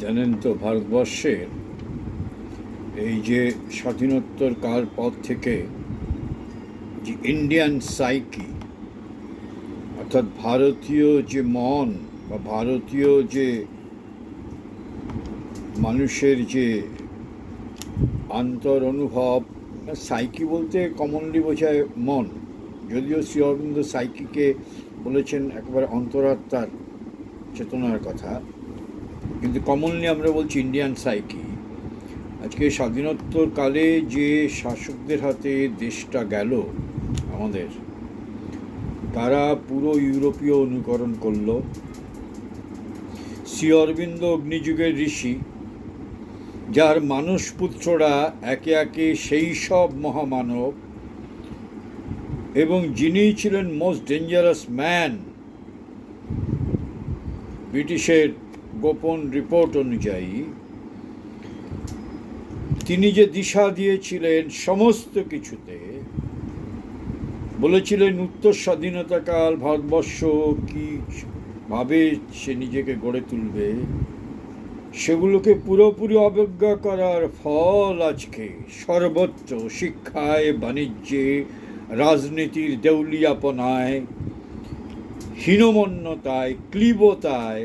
জানেন তো ভারতবর্ষের এই যে স্বাধীনোত্তর কাল পর থেকে যে ইন্ডিয়ান সাইকি অর্থাৎ ভারতীয় যে মন বা ভারতীয় যে মানুষের যে আন্তর অনুভব সাইকি বলতে কমনলি বোঝায় মন। যদিও শ্রী অরবিন্দ সাইকিকে বলেছেন একেবারে অন্তরাত্মার চেতনার কথা। কিন্তু কমনলি আমরা বলছি ইন্ডিয়ান সাইকি আজকে স্বাধীনোত্তর কালে যে শাসকদের হাতে দেশটা গেল আমাদের, তারা পুরো ইউরোপীয় অনুকরণ করল। শ্রী অরবিন্দ অগ্নিযুগের ঋষি, যার মানসপুত্ররা একে একে সেই সব মহামানব এবং যিনি ছিলেন মোস্ট ডেঞ্জারাস ম্যান ব্রিটিশের গোপন রিপোর্ট অনুযায়ী, তিনি যে দিশা দিয়েছিলেন সমস্ত কিছুতে, বলেছিলেন উত্তর স্বাধীনতাকাল ভারতবর্ষ কি ভাবে সে নিজেকে গড়ে তুলবে, সেগুলোকে পুরোপুরি অবজ্ঞা করার ফল আজকে সর্বত্র শিক্ষায়, বাণিজ্যে, রাজনীতির দেউলিয়াপনায়, হীনমন্যতায়, ক্লীবতায়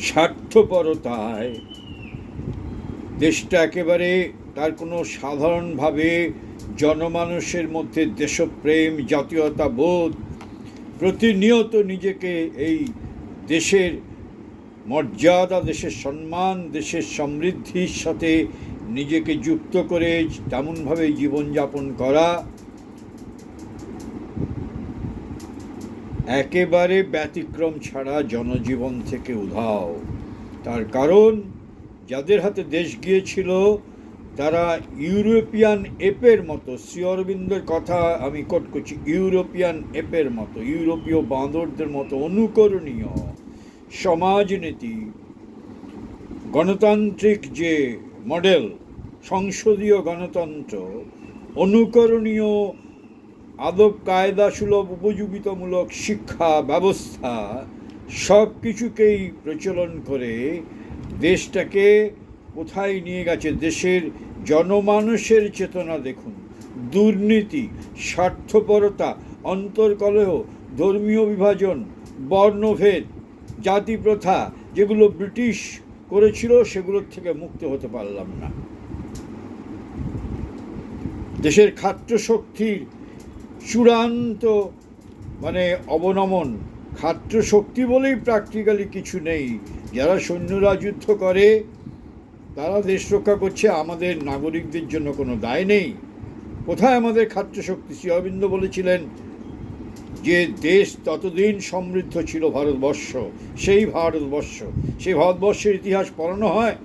স্বার্থপরতায়। দেশটা একেবারে তার কোনো সাধারণভাবে জনমানুষের মধ্যে দেশপ্রেম, জাতীয়তাবোধ, প্রতিনিয়ত নিজেকে এই দেশের মর্যাদা, দেশের সম্মান, দেশের সমৃদ্ধির সাথে নিজেকে যুক্ত করে তেমনভাবে জীবনযাপন করা একেবারে ব্যতিক্রম ছাড়া জনজীবন থেকে উধাও। তার কারণ, যাদের হাতে দেশ গিয়েছিল, তারা ইউরোপিয়ান এপের মতো। শ্রী অরবিন্দের কথা আমি কোট করছি, ইউরোপিয়ান এপের মতো, ইউরোপীয় বাঁদরদের মতো অনুকরণীয় সমাজনীতি, গণতান্ত্রিক যে মডেল, সংসদীয় গণতন্ত্র, অনুকরণীয় আদব কায়দা সুলভ উপযোগিতামূলক শিক্ষা ব্যবস্থা সব কিছুকেই প্রচলন করে দেশটাকে কোথায় নিয়ে গেছে? দেশের জনমানুষের চেতনা দেখুন। দুর্নীতি, স্বার্থপরতা, অন্তর্কলহ, ধর্মীয় বিভাজন, বর্ণভেদ জাতি প্রথা যেগুলো ব্রিটিশ করেছিল, সেগুলোর থেকে মুক্ত হতে পারলাম না। দেশের খাদ্য শক্তির চূড়ান্ত মানে অবনমন খাদ্য শক্তি বলেই প্র্যাকটিক্যালি কিছু নেই। যারা সৈন্যরা যুদ্ধ করে, তারা দেশ রক্ষা করছে, আমাদের নাগরিকদের জন্য কোনো দায় নেই। কোথায় আমাদের খাদ্য শক্তি? শ্রী অরবিন্দ বলেছিলেন যে দেশ ততদিন সমৃদ্ধ ছিল ভারতবর্ষ, সেই ভারতবর্ষ। সেই ভারতবর্ষের ইতিহাস পড়ানো হয়।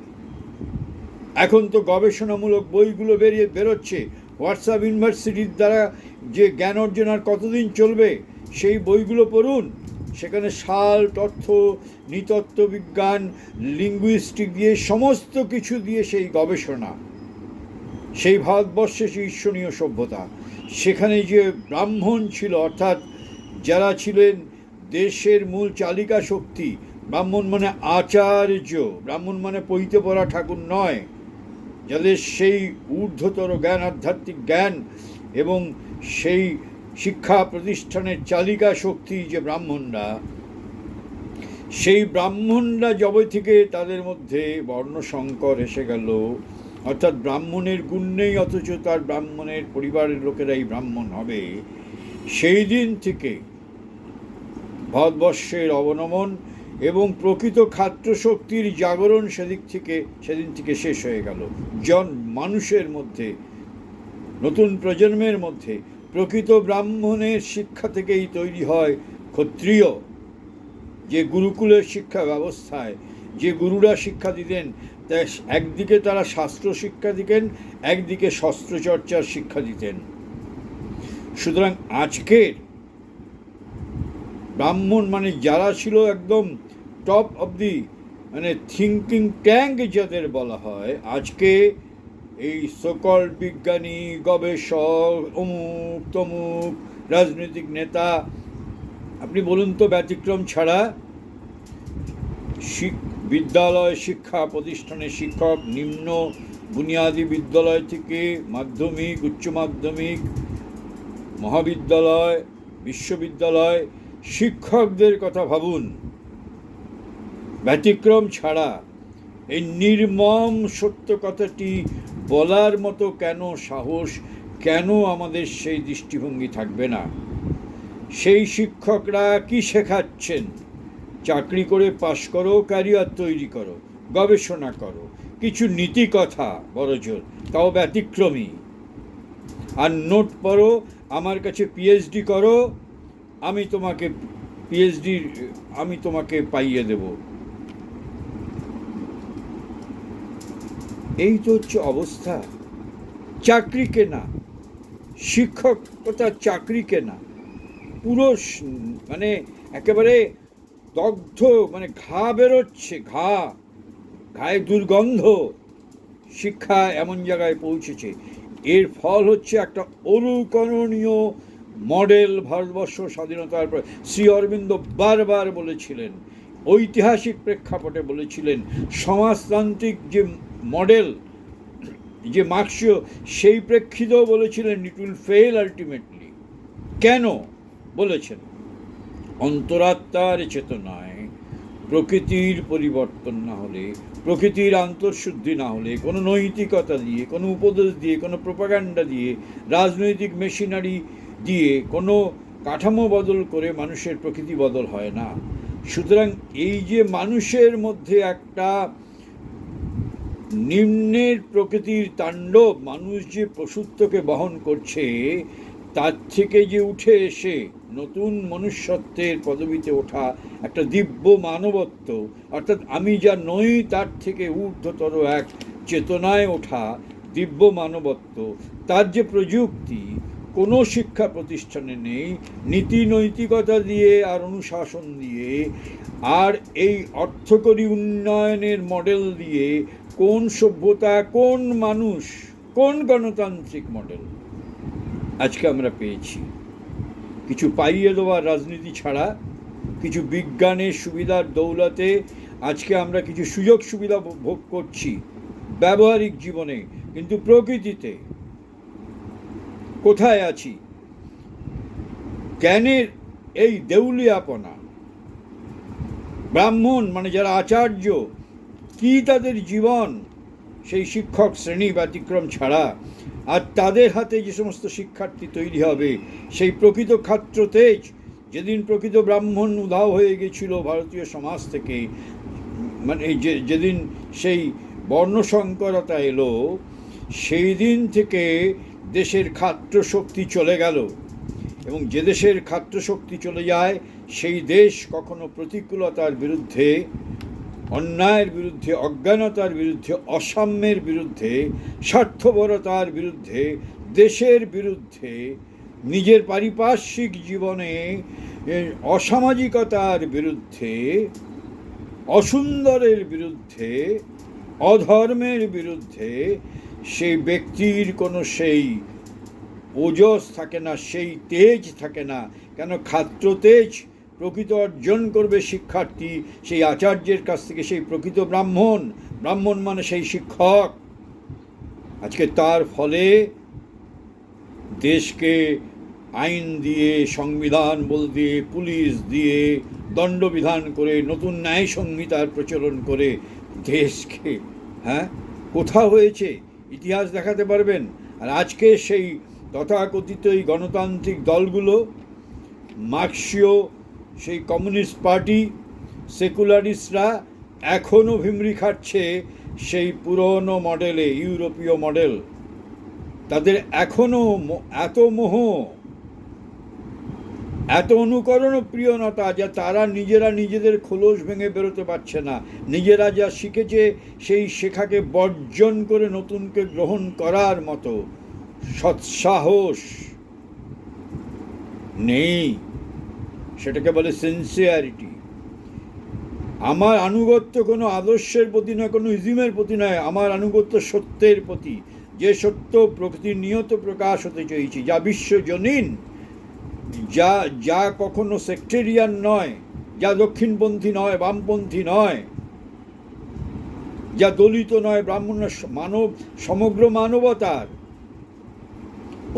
এখন তো গবেষণামূলক বইগুলো বেরিয়ে বেরোচ্ছে। হোয়াটসঅ্যাপ ইউনিভার্সিটির দ্বারা যে জ্ঞান অর্জন আর কতদিন চলবে, সেই বইগুলো পড়ুন। সেখানে সাল, তথ্য, নৃতত্ত্ব বিজ্ঞান লিঙ্গুইস্টিক দিয়ে সমস্ত কিছু দিয়ে সেই গবেষণা। সেই ভারতবর্ষে সেই ঈশ্বরীয় সভ্যতা, সেখানে যে ব্রাহ্মণ ছিল, অর্থাৎ যারা ছিলেন দেশের মূল চালিকা শক্তি, ব্রাহ্মণ মানে আচার্য, ব্রাহ্মণ মানে পৈতে পড়া ঠাকুর নয়। যাদের সেই ঊর্ধ্বতর জ্ঞান, আধ্যাত্মিক জ্ঞান এবং সেই শিক্ষা প্রতিষ্ঠানের চালিকা শক্তি যে ব্রাহ্মণরা, সেই ব্রাহ্মণরা যবে থেকে তাদের মধ্যে বর্ণসংকর এসে গেল। অর্থাৎ ব্রাহ্মণের গুণ নেই, অথচ তার ব্রাহ্মণের পরিবারের লোকেরাই ব্রাহ্মণ হবে। সেই দিন থেকে ভারতবর্ষের অবনমন এবং প্রকৃত খাদ্য শক্তির জাগরণ সেদিক থেকে, সেদিন থেকে শেষ হয়ে গেল। জন মানুষের মধ্যে নতুন প্রজন্মের মধ্যে প্রকৃত ব্রাহ্মণের শিক্ষা থেকেই তৈরি হয় ক্ষত্রিয়। যে গুরুকুলের শিক্ষা ব্যবস্থায়, যে গুরুরা শিক্ষা দিতেন, তা একদিকে তারা শাস্ত্র শিক্ষা দিতেন, একদিকে শস্ত্রচর্চার শিক্ষা দিতেন। সুতরাং আজকের ব্রাহ্মণ মানে যারা ছিল একদম টপ অব দি মানে থিঙ্কিং ট্যাঙ্ক যাদের বলা হয়, আজকে এই সকল বিজ্ঞানী, গবেষক, অমুক, তমুক, রাজনৈতিক নেতা, আপনি বলুন তো ব্যতিক্রম ছাড়া বিদ্যালয় শিক্ষা প্রতিষ্ঠানের শিক্ষক, নিম্ন বুনিয়াদী বিদ্যালয় থেকে মাধ্যমিক, উচ্চ মাধ্যমিক, মহাবিদ্যালয়, বিশ্ববিদ্যালয় শিক্ষকদের কথা ভাবুন। ব্যতিক্রম ছাড়া, এই নির্মম সত্য কথাটি বলার মতো কেন সাহস, কেন আমাদের সেই দৃষ্টিভঙ্গি থাকবে না? সেই শিক্ষকরা কি শেখাচ্ছেন? চাকরি করে পাশ করো, ক্যারিয়ার তৈরি করো, গবেষণা করো, কিছু নীতি কথা বড়জোর তাও ব্যতিক্রমী। আর নোট পড়ো, আমার কাছে পিএইচডি করো, আমি তোমাকে পিএইচডি আমি তোমাকে পাইয়ে দেব। এই তো হচ্ছে অবস্থা। চাকরি কেনা শিক্ষকতার চাকরি কেনা, পুরো মানে একেবারে দগ্ধ মানে ঘা বেরোচ্ছে, ঘা, ঘায়ে দুর্গন্ধ, শিক্ষা এমন জায়গায় পৌঁছেছে। এর ফল হচ্ছে একটা অনুকরণীয় মডেল ভারতবর্ষ স্বাধীনতার পর শ্রী অরবিন্দ বারবার বলেছিলেন ঐতিহাসিক প্রেক্ষাপটে বলেছিলেন, সমাজতান্ত্রিক যে মডেল, যে মার্ক্সীয়, সেই প্রেক্ষিতেও বলেছিলেন ইট উইল ফেল আলটিমেটলি। কেন? বলেছেন, অন্তরাত্মার চেতনায় প্রকৃতির পরিবর্তন না হলে, প্রকৃতির আন্তঃশুদ্ধি না হলে, কোনো নৈতিকতা দিয়ে, কোনো উপদেশ দিয়ে, কোনো প্রপাগান্ডা দিয়ে, রাজনৈতিক মেশিনারি দিয়ে কোনো কাঠামো বদল করে মানুষের প্রকৃতি বদল হয় না। সুতরাং এই যে মানুষের মধ্যে একটা নিম্নের প্রকৃতির তাণ্ডব, মানুষ যে পশুত্বকে বহন করছে, তার থেকে যে উঠে এসে নতুন মনুষ্যত্বের পদবিতে ওঠা একটা দিব্য মানবত্ব, অর্থাৎ আমি যা নই তার থেকে ঊর্ধ্বতর এক চেতনায় ওঠা দিব্য মানবত্ব, তার যে প্রযুক্তি কোনো শিক্ষা প্রতিষ্ঠানে নেই, নীতি নৈতিকতা দিয়ে আর অনুশাসন দিয়ে, আর এই অর্থকরী উন্নয়নের মডেল দিয়ে কোন সভ্যতা, কোন মানুষ, কোন গণতান্ত্রিক মডেল? আজকে আমরা পেয়েছি। কিছু পাইয়ে দেওয়ার রাজনীতি ছাড়া, কিছু বিজ্ঞানের সুবিধার দৌলতে আজকে আমরা কিছু সুযোগ সুবিধা ভোগ করছি, ব্যবহারিক জীবনে, কিন্তু প্রকৃতিতে। কোথায় আছি? জ্ঞানের এই দেউলিয়াপনা। ব্রাহ্মণ মানে যারা আচার্য, কি তাদের জীবন? সেই শিক্ষক শ্রেণি ব্যতিক্রম ছাড়া আর তাদের হাতে যে সমস্ত শিক্ষার্থী তৈরি হবে, সেই প্রকৃত ছাত্র তেজ যেদিন প্রকৃত ব্রাহ্মণ উধাও হয়ে গেছিল ভারতীয় সমাজ থেকে মানে যে, যেদিন সেই বর্ণসংকরতা এলো, সেই দিন থেকে দেশের খাত্র শক্তি চলে গেল। এবং যে দেশের খাদ্য শক্তি চলে যায়, সেই দেশ কখনো প্রতিকূলতার বিরুদ্ধে, অন্যায়ের বিরুদ্ধে, অজ্ঞানতার বিরুদ্ধে, অসাম্যের বিরুদ্ধে, স্বার্থপরতার বিরুদ্ধে, দেশের বিরুদ্ধে, নিজের পারিপার্শ্বিক জীবনে অসামাজিকতার বিরুদ্ধে, অসুন্দরের বিরুদ্ধে, অধর্মের বিরুদ্ধে সেই ব্যক্তির কোনো সেই ওজস থাকে না, সেই তেজ থাকে না। কেন খাদ্য তেজ প্রকৃত অর্জন করবে শিক্ষার্থী, সেই আচার্যের কাছ থেকে সেই প্রকৃত ব্রাহ্মণ। ব্রাহ্মণ মানে সেই শিক্ষক। আজকে তার ফলে দেশকে আইন দিয়ে, সংবিধান বল দিয়ে, পুলিশ দিয়ে দণ্ডবিধান করে, নতুন ন্যায় সংহিতার প্রচলন করে দেশকে হ্যাঁ? কোথা হয়েছে? ইতিহাস দেখাতে পারবেন। আর আজকে সেই তথাকথিত এই গণতান্ত্রিক দলগুলো, মার্ক্সীয় সেই কমিউনিস্ট পার্টি, সেকুলারিস্টরা এখনও ভিমরি খাচ্ছে সেই পুরনো মডেলে, ইউরোপীয় মডেল। তাদের এখনও এত মোহ এত অনুকরণ প্রিয়নতা যা তারা নিজেরা নিজেদের খোলস ভেঙে বেরোতে পারছে না। নিজেরা যা শিখেছে সেই শেখাকে বর্জন করে নতুনকে গ্রহণ করার মতো সৎসাহস নেই। সেটাকে বলে সিনসিয়ারিটি আমার আনুগত্য কোনো আদর্শের প্রতি নয়, কোনো ইজিমের প্রতি নয়, আমার আনুগত্য সত্যের প্রতি। যে সত্য প্রকৃতির নিয়ত প্রকাশ হতে চাইছি যা বিশ্বজনীন যা যা কখনো সেক্টেরিয়ান নয়, যা দক্ষিণপন্থী নয়, বামপন্থী নয়, যা দলিত নয়, ব্রাহ্মণ মানব, সমগ্র মানবতার।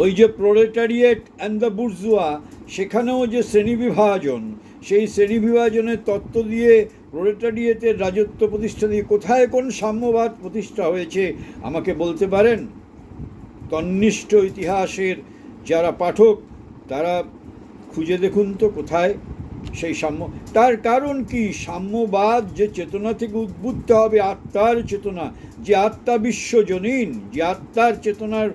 ওই যে প্রোলেটারিয়েট অ্যান্ড দ্য বুর্জুয়া সেখানেও যে শ্রেণীবিভাজন, সেই শ্রেণীবিভাজনের তত্ত্ব দিয়ে প্রোলেটারিয়েটের রাজত্ব প্রতিষ্ঠা দিয়ে কোথায় কোন সাম্যবাদ প্রতিষ্ঠা হয়েছে, আমাকে বলতে পারেন? তন্নিষ্ঠ ইতিহাসের যারা পাঠক, তারা খুঁজে দেখুন তো কোথায় সেই সাম্য। তার কারণ কি? সাম্যবাদ যে চেতনা থেকে উদ্বুদ্ধ হবে, আত্মার চেতনা। যে আত্মা বিশ্বজনীন, যে আত্মার চেতনার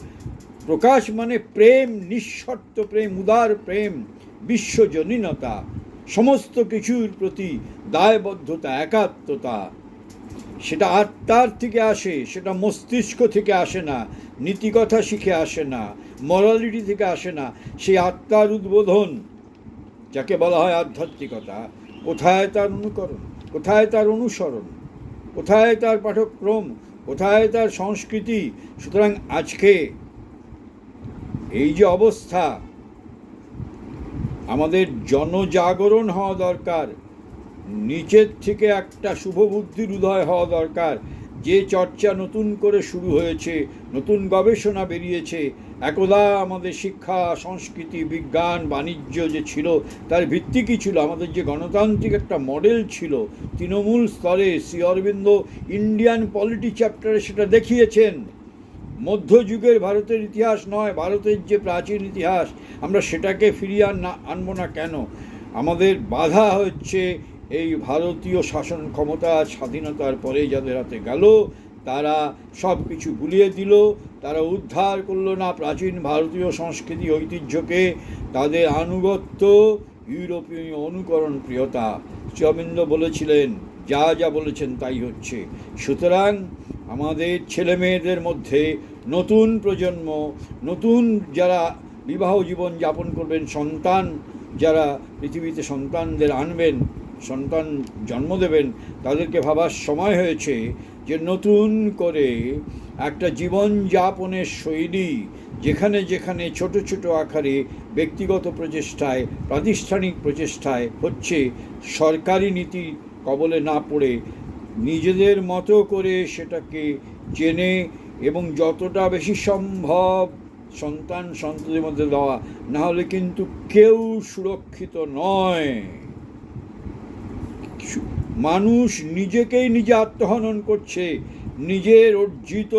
প্রকাশ মানে প্রেম, নিঃশর্ত প্রেম, উদার প্রেম, বিশ্বজনীনতা। সমস্ত কিছুর প্রতি দায়বদ্ধতা, একাত্মতা। সেটা আত্মার থেকে আসে, সেটা মস্তিষ্ক থেকে আসে না, নীতিকথা শিখে আসে না মরালিটি থেকে আসে না, সেই আত্মার উদ্বোধন, যাকে বলা হয় আধ্যাত্মিকতা, কোথায় তার অনুকরণ, কোথায় তার অনুসরণ, কোথায় তার পাঠক্রম, কোথায় তার সংস্কৃতি, সুতরাং আজকে এই যে অবস্থা, আমাদের জনজাগরণ হওয়া দরকার নিচের থেকে একটা শুভবুদ্ধির উদয় হওয়া দরকার। যে চর্চা নতুন করে শুরু হয়েছে, নতুন গবেষণা বেরিয়েছে, একদা আমাদের শিক্ষা, সংস্কৃতি, বিজ্ঞান, বাণিজ্য যে ছিল, তার ভিত্তি কী ছিল? আমাদের যে গণতান্ত্রিক একটা মডেল ছিল, তৃণমূল স্তরে শ্রী অরবিন্দ ইন্ডিয়ান পলিটি চ্যাপ্টারে সেটা দেখিয়েছেন। মধ্যযুগের ভারতের ইতিহাস নয়, ভারতের যে প্রাচীন ইতিহাস, আমরা সেটাকে ফিরিয়ে আনব না কেন? আমাদের বাধা হচ্ছে এই ভারতীয় শাসন ক্ষমতা স্বাধীনতার পরে যাদের হাতে গেল, তারা সব কিছু গুলিয়ে দিল, তারা উদ্ধার করল না প্রাচীন ভারতীয় সংস্কৃতি ঐতিহ্যকে, তাদের আনুগত্য, ইউরোপীয় অনুকরণ প্রিয়তা। শ্রীঅবিন্দ বলেছিলেন, যা যা বলেছেন তাই হচ্ছে। সুতরাং আমাদের ছেলে মেয়েদের মধ্যে নতুন প্রজন্ম, নতুন যারা বিবাহ জীবন যাপন করবেন, সন্তান যারা পৃথিবীতে সন্তানদের আনবেন সন্তান জন্ম দেবেন, তাদেরকে ভাবার সময় হয়েছে যে নতুন করে একটা জীবন যাপনের শৈলী যেখানে যেখানে ছোট ছোট আকারে ব্যক্তিগত প্রচেষ্টায়, প্রাতিষ্ঠানিক প্রচেষ্টায় হচ্ছে সরকারি নীতি কবলে না পড়ে নিজেদের মতো করে সেটাকে জেনে এবং যতটা বেশি সম্ভব সন্তান সন্ততির মধ্যে দেওয়া না হলে কিন্তু কেউ সুরক্ষিত নয়। মানুষ নিজেকেই নিজে আত্মহনন করছে। নিজের অর্জিত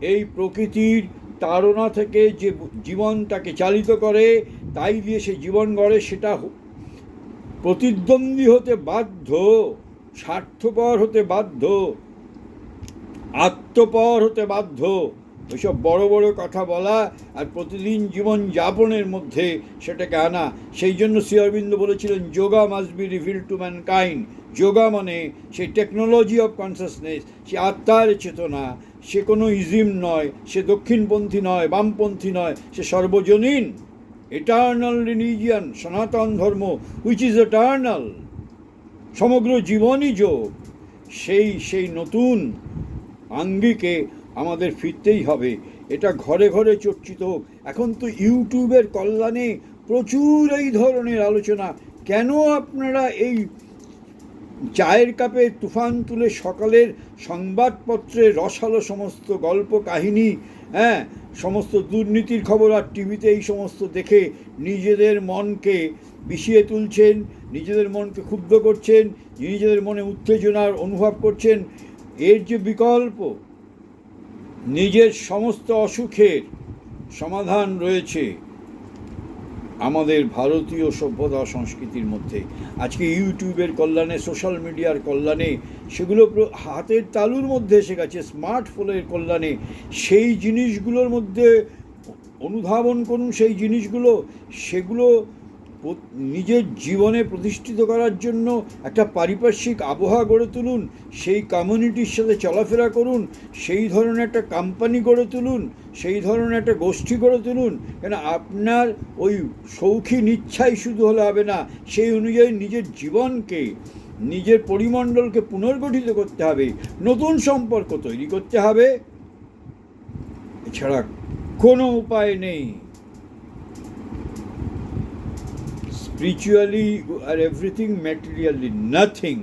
এই প্রকৃতির তাড়না থেকে যে জীবন তাকে চালিত করে, তাই দিয়ে সে জীবন গড়ে, সেটা প্রতিদ্বন্দ্বী হতে বাধ্য, স্বার্থপর হতে বাধ্য, আত্মপর হতে বাধ্য। ওইসব বড় বড় কথা বলা আর প্রতিদিন জীবন যাপনের মধ্যে সেটাকে আনা। সেই জন্য শ্রী অরবিন্দ বলেছিলেন, yoga must be reveal to mankind yoga মানে সেই টেকনোলজি অফ কনসাসনেস সে আত্মার চেতনা। সে কোনো ইজিম নয়, সে দক্ষিণপন্থী নয়, বামপন্থী নয়, সে সর্বজনীন। এটার্নাল রিলিজিয়ান সনাতন ধর্ম হুইচ ইজ এটার্নাল সমগ্র জীবনই যোগ। সেই সেই নতুন আঙ্গিকে আমাদের ফিরতেই হবে। এটা ঘরে ঘরে চর্চিত। এখন তো ইউটিউবের কল্যাণে প্রচুর এই ধরনের আলোচনা। কেন আপনারা এই চায়ের কাপে তুফান তুলে সকালের সংবাদপত্রে রসালো সমস্ত গল্প কাহিনী হ্যাঁ সমস্ত দুর্নীতির খবর আর টিভিতে এই সমস্ত দেখে নিজেদের মনকে বিষিয়ে তুলছেন, নিজেদের মনকে ক্ষুব্ধ করছেন, নিজেদের মনে উত্তেজনার অনুভব করছেন, এর যে বিকল্প নিজের সমস্ত অসুখের সমাধান রয়েছে আমাদের ভারতীয় সভ্যতা সংস্কৃতির মধ্যে। আজকে ইউটিউবের কল্যাণে, সোশ্যাল মিডিয়ার কল্যাণে, সেগুলো হাতের তালুর মধ্যে এসে গেছে, স্মার্টফোনের কল্যাণে। সেই জিনিসগুলোর মধ্যে অনুধাবন করুন, সেই জিনিসগুলো, সেগুলো নিজের জীবনে প্রতিষ্ঠিত করার জন্য একটা পারিপার্শ্বিক আবহাওয়া গড়ে তুলুন, সেই কমিউনিটির সাথে চলাফেরা করুন, সেই ধরনের একটা কোম্পানি গড়ে তুলুন, সেই ধরনের একটা গোষ্ঠী গড়ে তুলুন। কেন আপনার ওই শৌখিন ইচ্ছাই শুধু হলে হবে না, সেই অনুযায়ী নিজের জীবনকে, নিজের পরিমণ্ডলকে পুনর্গঠিত করতে হবে, নতুন সম্পর্ক তৈরি করতে হবে। এছাড়া কোনো উপায় নেই। Spiritually আর এভরিথিং everything নাথিং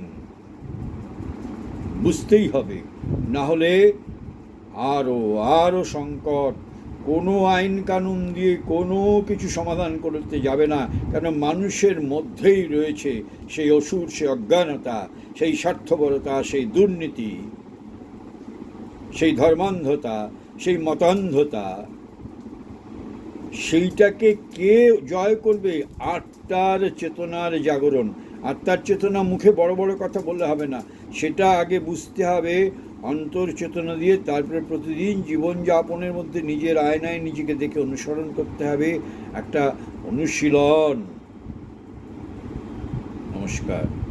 বুঝতেই হবে। না হলে আরও আরও সংকট, কোনো আইন কানুন দিয়ে কোনো কিছু সমাধান করতে যাবে না, কেন মানুষের মধ্যেই রয়েছে সেই অসুর, সেই অজ্ঞানতা, সেই স্বার্থপরতা, সেই দুর্নীতি, সেই ধর্মান্ধতা, সেই মতান্ধতা। সেইটাকে কে জয় করবে? আত্মার চেতনার জাগরণ। আত্মার চেতনা মুখে বড় বড় কথা বললে হবে না। সেটা আগে বুঝতে হবে, অন্তর চেতনা দিয়ে তারপরে প্রতিদিন জীবনযাপনের মধ্যে নিজের আয়নায় নিজেকে দেখে অনুসরণ করতে হবে। একটা অনুশীলন। নমস্কার।